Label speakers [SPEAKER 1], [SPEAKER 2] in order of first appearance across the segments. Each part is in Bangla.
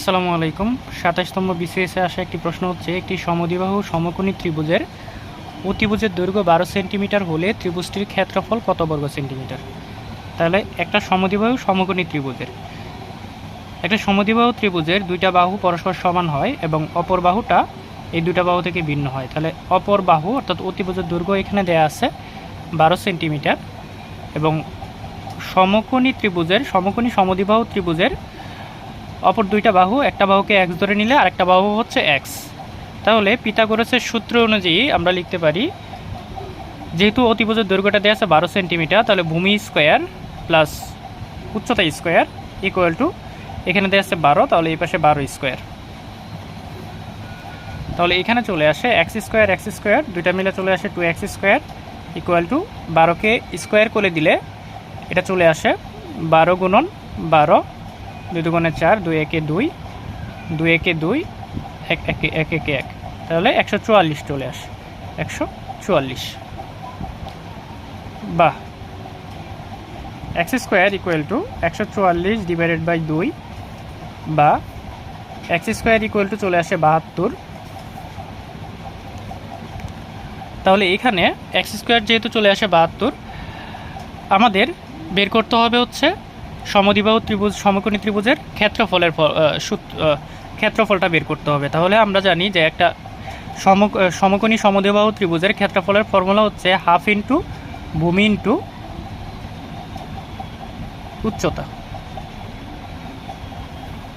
[SPEAKER 1] আসসালামু আলাইকুম। সাতাশতম বিসিএসে আসা একটি প্রশ্ন হচ্ছে, একটি সমদ্বিবাহু সমকোণী ত্রিভুজের অতিভুজের দৈর্ঘ্য বারো সেন্টিমিটার হলে ত্রিভুজটির ক্ষেত্রফল কত বর্গ সেন্টিমিটার? তাহলে একটা সমদ্বিবাহু সমকোণী ত্রিভুজের, একটা সমদ্বিবাহু ত্রিভুজের দুইটা বাহু পরস্পর সমান হয় এবং অপর বাহুটা এই দুইটা বাহু থেকে ভিন্ন হয়। তাহলে অপর বাহু অর্থাৎ অতিভুজের দৈর্ঘ্য এখানে দেয়া আছে বারো সেন্টিমিটার এবং সমকোণী ত্রিভুজের, সমকোণী সমদ্বিবাহু ত্রিভুজের অপর দুইটা বাহু, একটা বাহুকে এক্স ধরে নিলে আরেকটা বাহু হচ্ছে এক্স তাহলে পিথাগোরাসের সূত্র অনুযায়ী আমরা লিখতে পারি, যেহেতু অতিভুজের দৈর্ঘ্যটা দেওয়া আছে বারো সেন্টিমিটার, তাহলে ভূমি স্কোয়ার প্লাস উচ্চতা স্কোয়ার ইকুয়াল টু এখানে দেওয়া আছে বারো, তাহলে এই পাশে বারো স্কোয়ার। তাহলে এখানে চলে আসে এক্স স্কোয়ার এক্স স্কোয়ার, দুইটা মিলে চলে আসে two X square equal to বারোকে স্কোয়ার করে দিলে এটা চলে আসে বারো গুণন বারো দুই দুগুণে চার, দুই একে দুই দুই একে দুই, এক, একে এক একে এক। তাহলে একশো চুয়াল্লিশ চলে আসে। একশো চুয়াল্লিশ। বাহ। এক্স স্কোয়ার ইকুয়াল টু একশো চুয়াল্লিশ ডিভাইডেড বাই দুই বা এক্স স্কোয়ার ইকুয়াল টু চলে আসে বাহাত্তর। তাহলে এখানে এক্স স্কোয়ার যেহেতু চলে আসে বাহাত্তর, আমাদের বের করতে হবে হচ্ছে সমদ্বিবাহু ত্রিভুজ, সমকোণী ত্রিভুজের ক্ষেত্রফলের ক্ষেত্রফলটা বের করতে হবে। তাহলে আমরা জানি যে একটা সম সমকোণী সমদ্বিবাহু ত্রিভুজের ক্ষেত্রফলের ফর্মুলা হচ্ছে হাফ ইন্টু ভূমি ইন্টু উচ্চতা।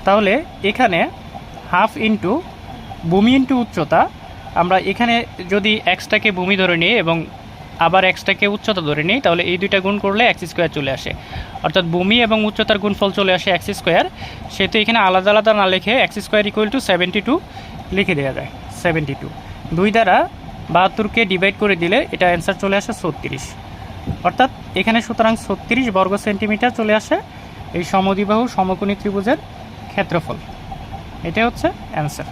[SPEAKER 1] তাহলে এখানে হাফ ইন্টু ভূমি ইন্টু উচ্চতা, আমরা এখানে যদি এক্সটাকে ভূমি ধরে নিই এবং আবার এক্সটাকে উচ্চতা ধরে নিই, তাহলে এই দুইটা গুণ করলে এক্স স্কোয়ার চলে আসে। অর্থাৎ ভূমি এবং উচ্চতার গুণফল চলে আসে এক্স স্কোয়ার সেহেতু এখানে আলাদা আলাদা না লিখে X square equal to seventy two লিখে দেওয়া যায় সেভেন্টি টু দুই দ্বারা বাহাত্তরকে ডিভাইড করে দিলে এটা অ্যান্সার চলে আসে ছত্রিশ। অর্থাৎ এখানে সুতরাং ছত্রিশ বর্গ সেন্টিমিটার চলে আসে এই সমদ্বিবাহু সমকোণী ত্রিভুজের ক্ষেত্রফল। এটা হচ্ছে অ্যান্সার